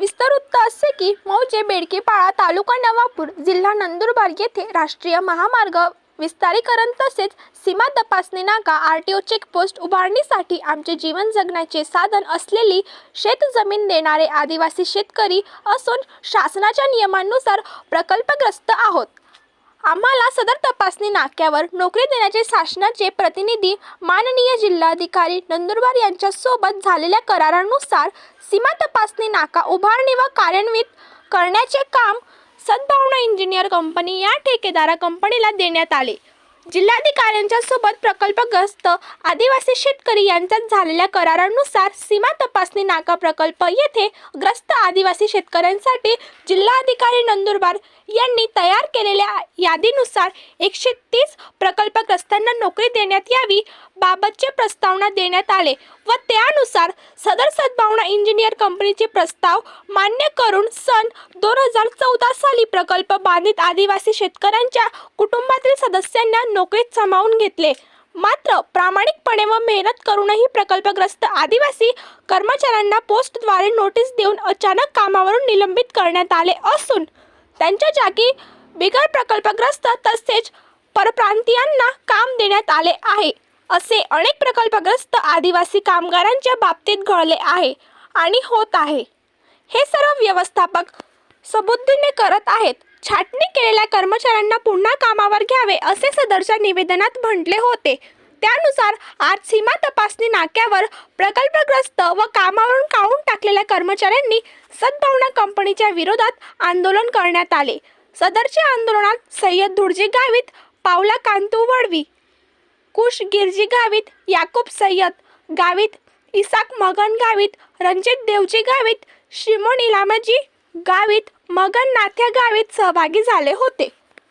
विस्तृत असे की मौजे बेडकेपाळा तालुका नवापूर जिल्हा नंदुरबार येथे राष्ट्रीय महामार्ग विस्तारीकरण तसेच सीमा तपासणी नाका आर टी ओ चेकपोस्ट उभारणीसाठी आमचे जीवन जगण्याचे साधन असलेली शेतजमीन देणारे आदिवासी शेतकरी असून शासनाच्या नियमांनुसार प्रकल्पग्रस्त आहोत. आम्हाला सदर तपासणी नाक्यावर नोकरी देण्याचे शासनाचे प्रतिनिधी माननीय जिल्हाधिकारी नंदुरबार यांच्यासोबत झालेल्या करारानुसार सीमा तपासणी नाका उभारणी व कार्यान्वित करण्याचे काम सद्भावना इंजिनियर कंपनी या ठेकेदारा कंपनीला देण्यात आले. जिल्हाधिकाऱ्यांच्या सोबत प्रकल्पग्रस्त आदिवासी शेतकरी यांच्यात झालेल्या करारानुसार सीमा तपासणी नाका प्रकल्प येथे ग्रस्त आदिवासी शेतकऱ्यांसाठी जिल्हाधिकारी नंदुरबार यांनी तयार केलेल्या यादीनुसार एकशे तीस प्रकल्पग्रस्तांना नोकरी देण्यात यावी बाबतचे प्रस्तावना देण्यात आले व त्यानुसार सदर सद्भावना इंजिनियर कंपनीचे प्रस्ताव मान्य करून सन दोन हजार चौदा साली प्रकल्प बाधित आदिवासी शेतकऱ्यांच्या कुटुंबातील सदस्यांना नोकरीत सामावून घेतले. मात्र प्रामाणिकपणे व मेहनत करूनही प्रकल्पग्रस्त आदिवासी कर्मचाऱ्यांना पोस्टद्वारे नोटीस देऊन अचानक कामावरून निलंबित करण्यात आले असून त्यांच्या जागी बिगर प्रकल्पग्रस्त तसेच परप्रांतीयांना काम देण्यात आले आहे. असे अनेक प्रकल्पग्रस्त आदिवासी कामगारांच्या बाबतीत घडले आहे आणि होत आहे. हे सर्व व्यवस्थापक सबुद्धीने करत आहेत. छाटणी केलेल्या कर्मचाऱ्यांना पुन्हा कामावर घ्यावे असे सदरच्या निवेदनात म्हटले होते. त्यानुसार आज सीमा तपासणी नाक्यावर प्रकल्पग्रस्त व कामावरून काढून टाकलेल्या कर्मचाऱ्यांनी सद्भावना कंपनीच्या विरोधात आंदोलन करण्यात आले. सदरच्या आंदोलनात सय्यद धुडजी गावित पावला कांतू वडवी कुश गिरजी गावित याकूब सय्यद गावित इसाक मगन गावित रणजित देवजी गावित शिमोन इलामजी गावित मगन नाथ्या गावित सहभागी झाले होते.